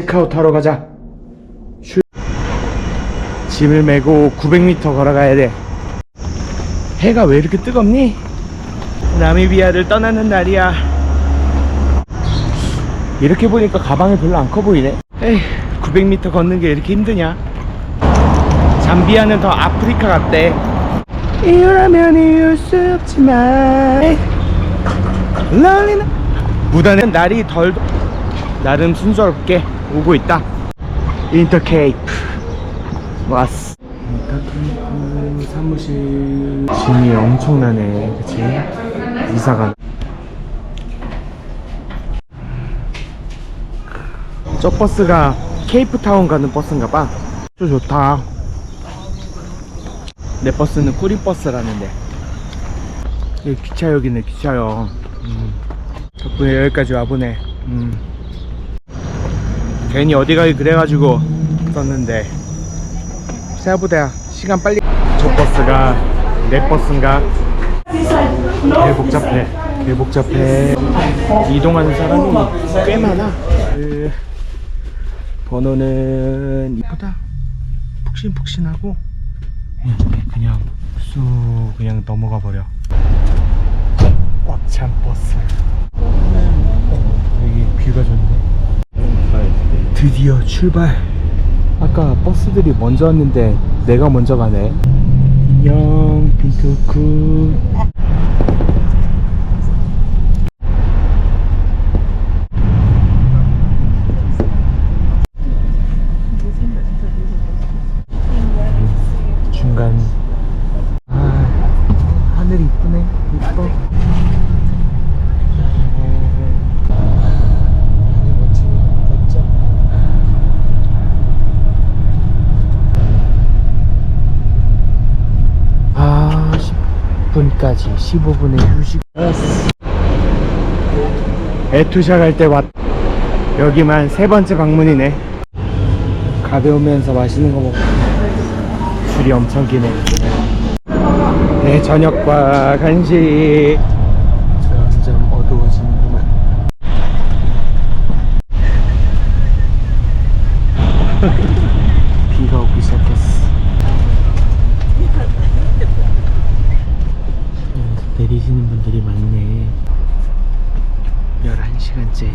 체크아웃 하러 가자. 슈. 짐을 메고 900m 걸어가야 돼. 해가 왜 이렇게 뜨겁니? 나미비아를 떠나는 날이야. 이렇게 보니까 가방이 별로 안 커 보이네. 에이, 900m 걷는 게 이렇게 힘드냐? 잠비아는 더 아프리카 같대. 이유라면 이을 수 없지만. 롤리나. 무단은 날이 덜 나름 순조롭게 오고 있다. 인터케이프 왔어. 인터케이프 사무실 짐이 엄청나네, 그치? 이사가. 저 버스가 케이프타운 가는 버스인가봐. 저 좋다. 내 버스는 꾸리버스라는데. 여기 기차역이네, 기차역. 음. 덕분에 여기까지 와보네. 음. 괜히 어디 가기 그래가지고 썼는데. 생각보다 시간 빨리. 저 버스가 내 버스인가? 개 복잡해 개 복잡해. 이동하는 사람이 꽤 많아. 그 번호는 이쁘다. 푹신푹신하고. 그냥, 쑥 그냥 넘어가 버려. 꽉 찬 버스. 어, 여기 뷰가 좋네 드디어 출발. 아까 버스들이 먼저 왔는데 내가 먼저 가네. 안녕 빈투쿠 중간 아 하늘이 이쁘네 이뻐 하늘 멋지네 멋져 아 10분까지 15분의 휴식. 에투샤 갈 때 왔 여기만 세 번째 방문이네. 가벼우면서 맛있는 거 먹고. 줄이 엄청 기네. 내 저녁과 간식 점점 어두워지는구만 비가 오기 시작했어 음, 내리시는 분들이 많네 11시간째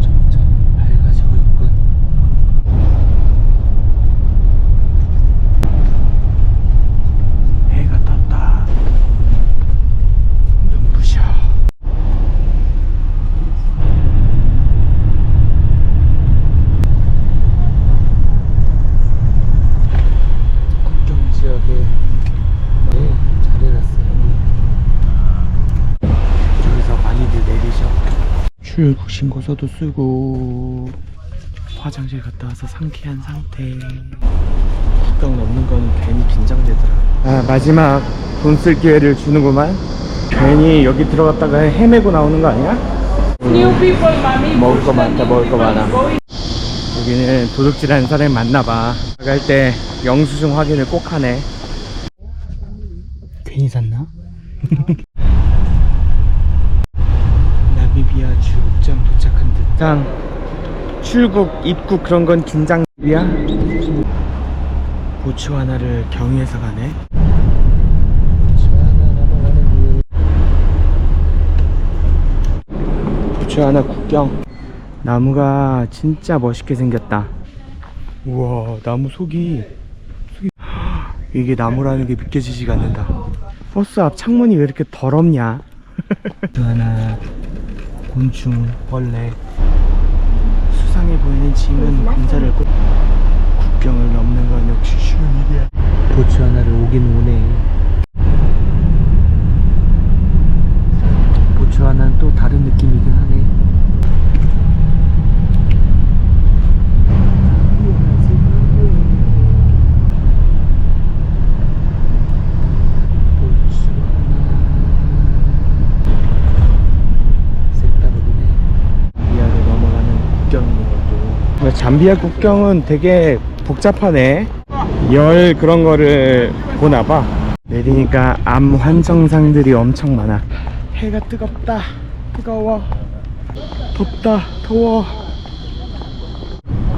점점 밝아지고 있군 해가 떴다 눈부셔 국경 지역에 네, 잘 해놨어요. 저기서 많이들 내리셔. 출국 신고서도 쓰고 화장실 갔다 와서 상쾌한 상태. 국경 넘는 거는 괜히 긴장되더라. 아 마지막 돈 쓸 기회를 주는구만. 괜히 여기 들어갔다가 헤매고 나오는 거 아니야? Mommy. 먹을 거 많다, 먹을 거 많아. 여기는 도둑질하는 사람이 많나봐. 갈때 영수증 확인을 꼭 하네. 괜히 샀나? 나미비아 출국장 듯한 출국, 입국 그런 건 긴장이야? 보츠와나를 경유해서 가네. 보츠와나. 보츠와나 국경. 나무가 진짜 멋있게 생겼다. 우와, 나무 속이, 속이 이게 나무라는 게 믿겨지지가 않는다. 버스 앞 창문이 왜 이렇게 더럽냐? 하나 곤충, 벌레, 수상해 보이는 짐은 감자를 꼭 국경을 넘는 건 역시 쉬운 일이야. 보츠와나를 오긴 오네. 보츠와나는 또 다른 느낌이긴 하네. 잠비아로 넘어가는 국경인 것도 잠비아 국경은 되게 복잡하네 열 그런 거를 보나봐 내리니까 암 환정상들이 엄청 많아. 해가 뜨겁다. 뜨거워. 덥다. 더워.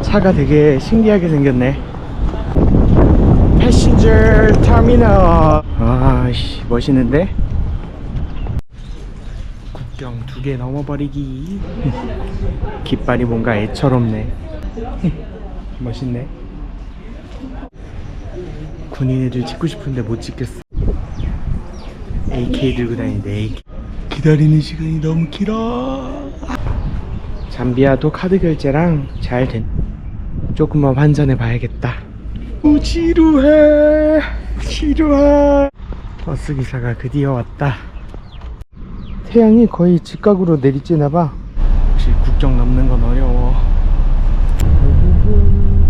차가 되게 신기하게 생겼네. 패신저 터미널. 아씨 멋있는데? 국경 두 개 넘어버리기. 깃발이 뭔가 애처롭네. 멋있네. 군인 애들 찍고 싶은데 못 찍겠어. AK 들고 다니는데 AK. 기다리는 시간이 너무 길어. 잠비아도 카드 결제랑 잘 된. 조금만 환전해 봐야겠다. 오, 지루해. 지루해. 버스 기사가 드디어 왔다. 태양이 거의 직각으로 내리쬐나 봐. 혹시 국경 넘는 건 어려워.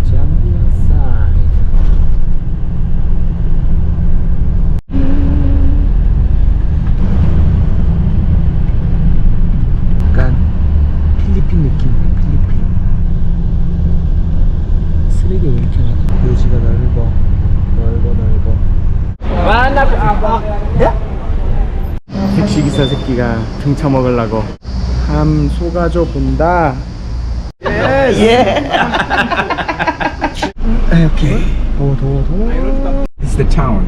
잠비아 사이드. 약간 필리핀 느낌이네 필리핀 쓰레기 왜 이렇게 많아 요지가 넓어 넓어 넓어 택시기사 새끼가 등쳐 먹으려고. 함 쏘가져 본다. 예. 오케이. 더워 더워 더워 It's the town.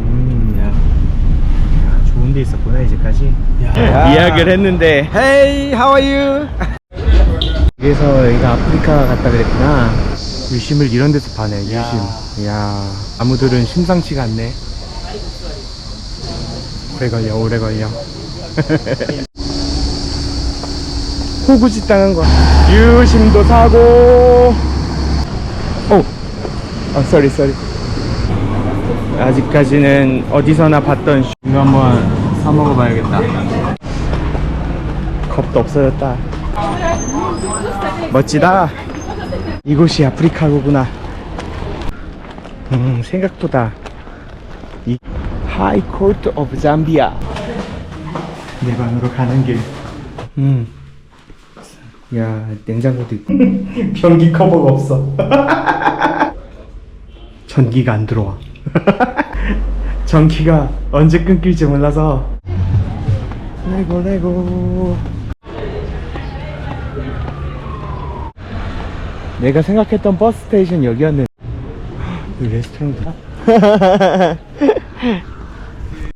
음, 좋은 데 있었구나 이제까지. 예약을 했는데. Hey, how are you? 그래서 여기가 아프리카 같다 그랬구나. 유심을 이런 데서 파네 유심. 이야 나무들은 심상치가 않네 오래 걸려 오래 걸려. 호구짓 당한 거. 유심도 사고. 오! 아, 쏘리 쏘리 아직까지는 어디서나 봤던 슈- 이거 한번 사 먹어봐야겠다. 겁도 없어졌다. 멋지다. 이곳이 아프리카구나. 음 생각보다 이 하이 코트 오브 잠비아 내 방으로 가는 길 음. 야 냉장고도 있고 변기 커버가 없어. 전기가 안 들어와. 전기가 언제 끊길지 몰라서. 레고 레고. 내가 생각했던 버스 스테이션 여기였는데. 여기 레스토랑도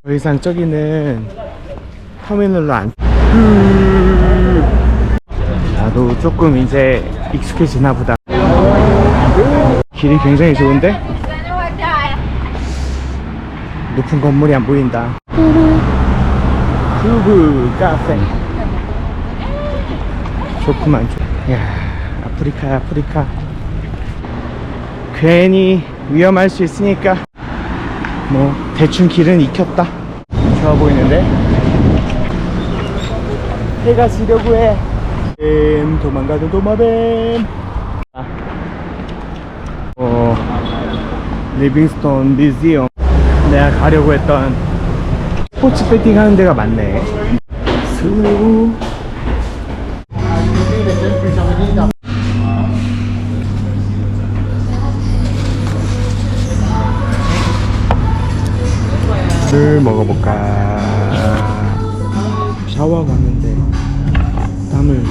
더 이상 저기는 터미널로 안 나도 조금 이제 익숙해지나 보다. 길이 굉장히 좋은데? 높은 건물이 안 보인다. 후브 카페. 좋구만. 좋. 야 아프리카 아프리카. 괜히 위험할 수 있으니까. 뭐 대충 길은 익혔다. 좋아 보이는데? 해가 지려고 해. 뱀, 도망가도 도마뱀. 아. 어 리빙스톤 뮤지엄 내가 가려고 했던 스포츠 배팅 하는 데가 많네 를 먹어볼까. 샤워하고 왔는데 땀을.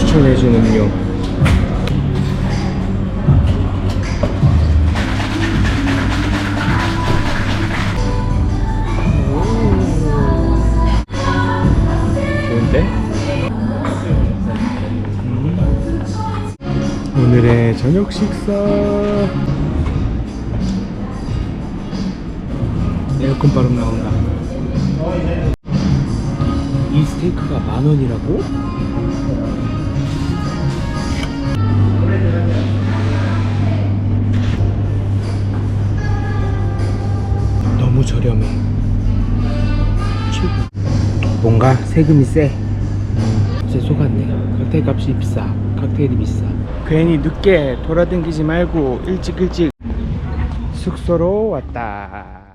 추천해준 음료 오늘의 저녁 식사. 에어컨 바람 나온다. 이 스테이크가 만 원이라고? 너무 저렴해. 뭔가 세금이 세. 음, 제 속았네. 칵테일 값이 비싸 칵테일이 비싸. 괜히 늦게 돌아다니지 말고 일찍 일찍 숙소로 왔다